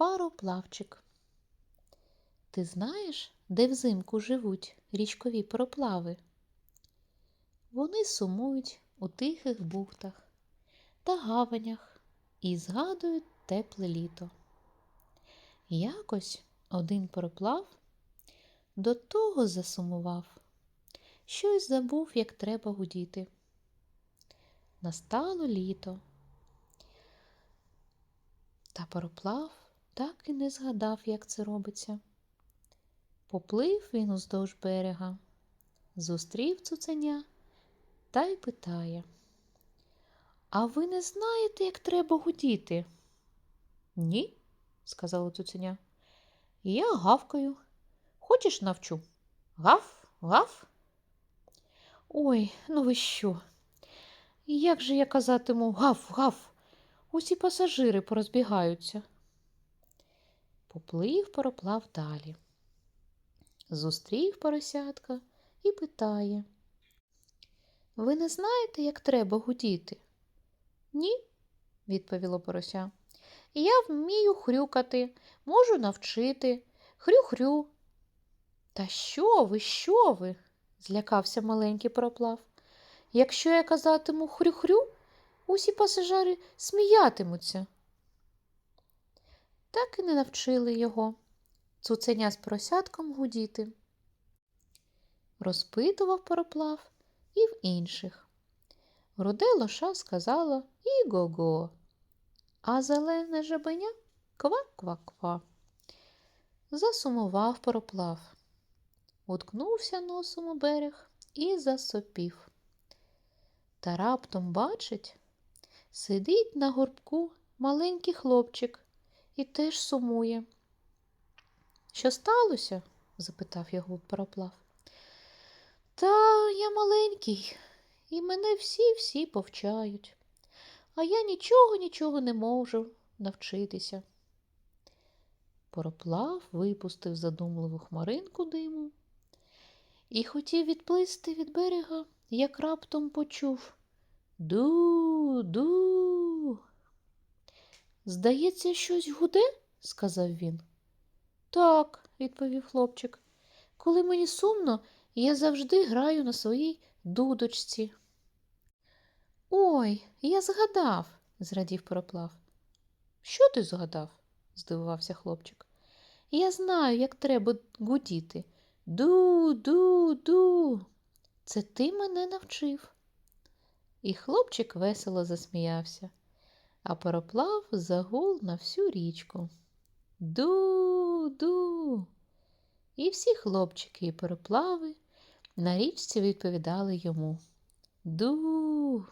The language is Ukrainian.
Пароплавчик. Ти знаєш, де взимку живуть річкові пароплави? Вони сумують у тихих бухтах та гаванях і згадують тепле літо. Якось один пароплав до того засумував, що й забув, як треба гудіти. Настало літо. Та пароплав так і не згадав, як це робиться. Поплив він уздовж берега, зустрів цуценя та й питає. А ви не знаєте, як треба гудіти? Ні, сказала цуценя. Я гавкаю. Хочеш навчу? Гав, гав. Ой, ну ви що? Як же я казатиму гав, гав? Усі пасажири порозбігаються. Поплив пароплав далі. Зустрів поросятка і питає. Ви не знаєте, як треба гудіти? Ні, відповіло порося. Я вмію хрюкати, можу навчити. Хрю-хрю. Та що ви, що ви? злякався маленький пароплав. Якщо я казатиму хрю-хрю, усі пасажири сміятимуться. Так і не навчили його цуценя з поросятком гудіти. Розпитував пароплав і в інших. Руде лоша сказала і го-го, а зелене жабеня ква-ква-ква. Засумував пароплав, уткнувся носом у берег і засопів. Та раптом бачить, сидить на горбку маленький хлопчик і теж сумує. Що сталося? запитав його пароплав. Та я маленький, і мене всі-всі повчають, а я нічого, нічого не можу навчитися. Пароплав випустив задумливу хмаринку диму і хотів відплисти від берега, як раптом почув ду-ду. Здається, щось гуде? сказав він. Так, відповів хлопчик. Коли мені сумно, я завжди граю на своїй дудочці. Ой, я згадав, зрадів пароплав. Що ти згадав? здивувався хлопчик. Я знаю, як треба гудіти. Ду-ду-ду. Це ти мене навчив. І хлопчик весело засміявся, а пароплав загул на всю річку. Ду-ду. І всі хлопчики і пароплави на річці відповідали йому. Ду.